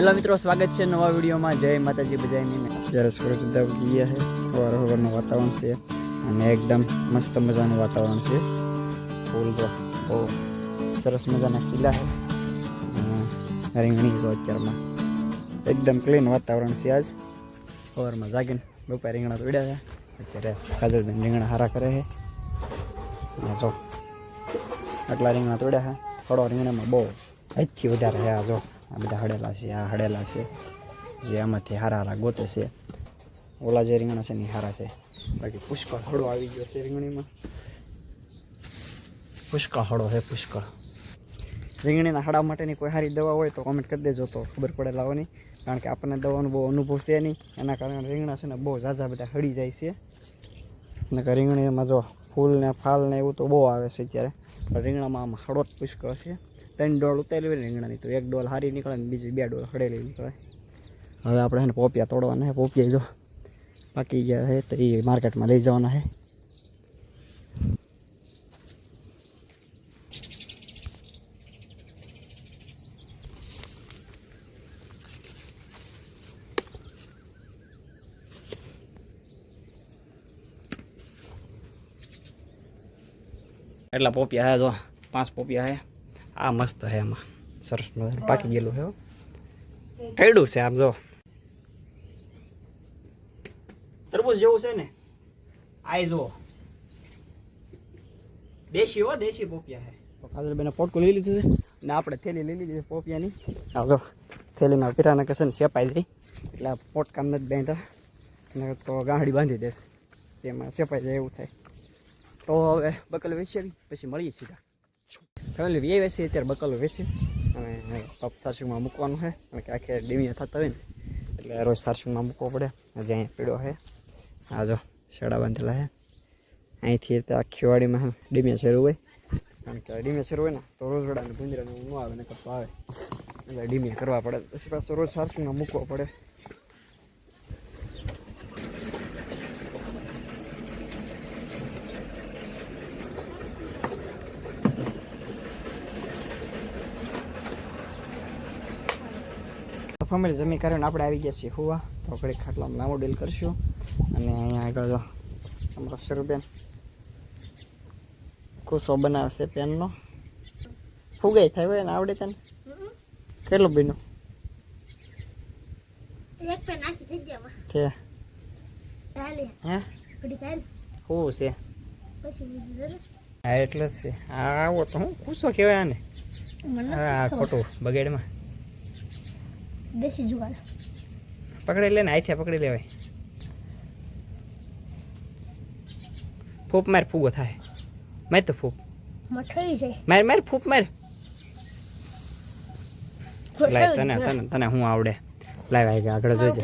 Hello મિત્રો, સ્વાગત છે નવા વિડીયોમાં. જય માતાજી બધાની અત્યારે સુરત બધા ગયા છે. સવાર સવારનું વાતાવરણ છે અને એકદમ મસ્ત મજાનું વાતાવરણ છે. ફૂલ જો, બહુ સરસ મજાના કિલ્લા છે. રીંગણી જો અત્યારમાં. એકદમ ક્લીન વાતાવરણ છે આજ. સવારમાં જાગીને બપોરે રીંગણા તોડ્યા છે. અત્યારે કાજલબેન રીંગણા હારા કરે છે. જો, આટલા રીંગણા તોડ્યા છે. થોડો રીંગણામાં બહુ હદથી વધારે છે આ જો. આ બધા હડેલા છે, આ હડેલા છે. જે આમાંથી હારા હારા ગોતે છે. ઓલા જે રીંગણા છે ને હારા છે. બાકી પુષ્કળ હળો આવી ગયો છે રીંગણીમાં. પુષ્કળ હળો છે, પુષ્કળ. રીંગણીના હાડા માટેની કોઈ સારી દવા હોય તો કોમેન્ટ કરી દેજો, તો ખબર પડે લાવવાની. કારણ કે આપણને દવાનો બહુ અનુભવ છે નહીં. એના કારણે રીંગણા છે ને બહુ ઝાઝા બધા હળી જાય છે. અને રીંગણીમાં જો ફૂલ ને ફાલ ને એવું તો બહુ આવે છે અત્યારે. પણ રીંગણામાં આમ જ પુષ્કળ છે. ત્રણ ડોલ ઉતારી ને રીંગણાની, તો એક ડોલ હારી નીકળે ને બીજી બે ડોલ હડેલી નીકળે. હવે આપણે એને પોપિયા તોડવાના છે, પોપિયા જો પાકી ગયા છે, તો એ માર્કેટમાં લઈ જવાના છે. એટલા પોપિયા હે જો પાંચ પોપિયા હે આ મસ્ત હે એમાં. સરસ મજાનું પાકી ગયેલું છે હો. કયડું છે આમ જો. તરબૂચ જેવું છે ને? આય જો દેશી હો દેશી પોપિયા હે. તો કાજલ બેને પોટકું લઈ લીધું છે ને આપણે થેલી લઈ લીધી છે પોપિયાની. આ જો થેલીમાં પીરાના કસે ને સેપાઈ જાય. એટલે આ પોટકામ નથી બાંધ્યા ને તો ગાંડી બાંધી દે. તેમાં સેપાઈ જાય એવું થાય. તો હવે બકલ વેચી પછી મળીએ સીધા. ફેમિલી વી વેચી અત્યારે બકલો વેચી. અને પપ સારસુમાં મૂકવાનું છે. કારણ કે આખે ડીમીયા થતા હોય ને, એટલે રોજ સારસુંગમાં મૂકવો પડે. આજે અહીંયા પીડો છે. આ જો શેડા બાંધેલા છે. અહીંથી તે આખી વાડીમાં ડીમિયા શરૂ હોય. કારણ કે ડીમિયા શરૂ હોય ને, તો રોજ વડાને ભૂંજરાને ન આવે ને કરતો આવે. એટલે ડીમિયા કરવા પડે. પછી પાછું રોજ સારસુંગમાં મૂકવો પડે. ફેમિલી જમી કરીને આપણે આવી ગયા છીએ હુવા. તો આપણે ખાટલામાં લાંબો ડીલ કરીશું. અને અહીંયા આગળ જો અમારો શરૂબેન કુસો બનાવશે પેનનો. ફુગાઈ થાય હોય ને આવડે તને. કેટલું બીનું હે? છે. હા એટલે જ છે. આવો તો હું કુસો કહેવાય આને. હા ખોટું બગેડમાં. દેશી જુગાર પકડી લે ને આથી પકડી લેવાય. ફૂપ માર ફૂગો થાય. મેં તો ફૂપ. મઠાઈ જાય માર માર ફૂપ માર. લાય તને. તને તને હું આવડે. આવી આગળ જોઈજે.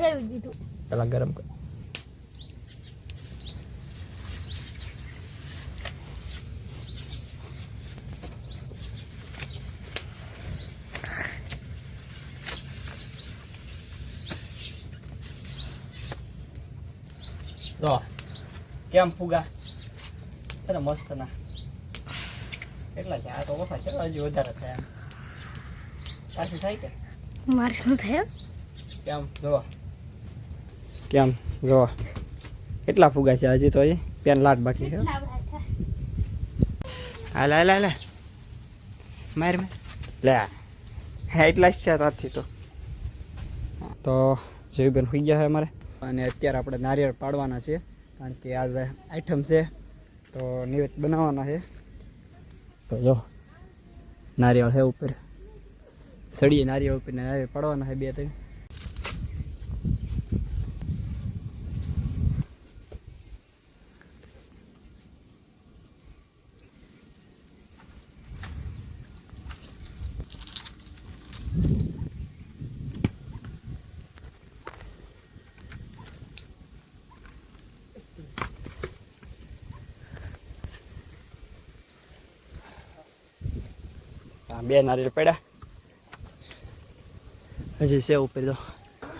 પેલા ગરમ કર. જો કેમ ફુગા? અરે મસ્ત ના કેટલા છે? આ તો ઓછા છે હજી વધારે થાય પાછું થાય કે? મારે શું થાય કેમ? જો કેમ? જો કેટલા ફુગા છે હજી તો હજી પેન લાટ બાકી છે હાલ હાલ હાલ. માર માર. લે. હા એટલા જ છે તારથી તો. તો જીવબેન હોઈ ગયા છે અમારે. અને અત્યારે આપણે નારિયેળ પાડવાના છે, કારણ કે આજ આઈટમ છે, તો નિવેદ બનાવવાના છે. તો જો, નારિયેળ છે ઉપર. સળીએ નારિયેળ ઉપર નારિયેળ પાડવાના છે બે ત્રણ બે નારિયેળ પડ્યા. હજી છે ઉપર તો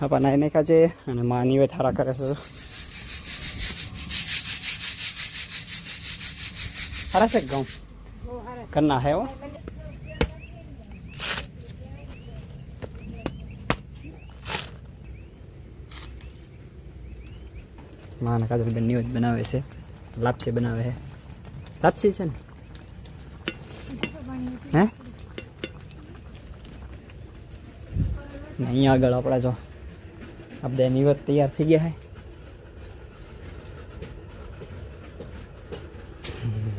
આપણા નાઈ નાખ્યા છે અને માની થારા કરે છે. સારા છે ઘઉં કરના હે માના કાજલબેન ન્યૂઝ બનાવે છે. લાપસી બનાવે છે. લાપસી છે ને? હે? ને અહીંયા આગળ આપણા જો આ બધા નિવત તૈયાર થઈ ગયા છે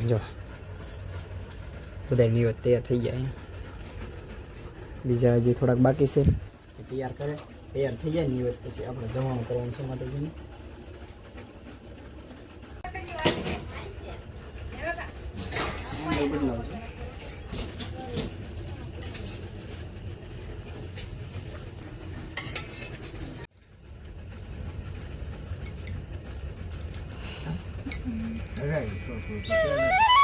જો, બધા નિવત તૈયાર થઈ ગયા અહીંયા. બીજા હજી થોડાક બાકી છે. તૈયાર કરે, તૈયાર થઈ જાય નિવત પછી આપણે જમવાનું કરવાનું છે માતાજીને. 嗯。没事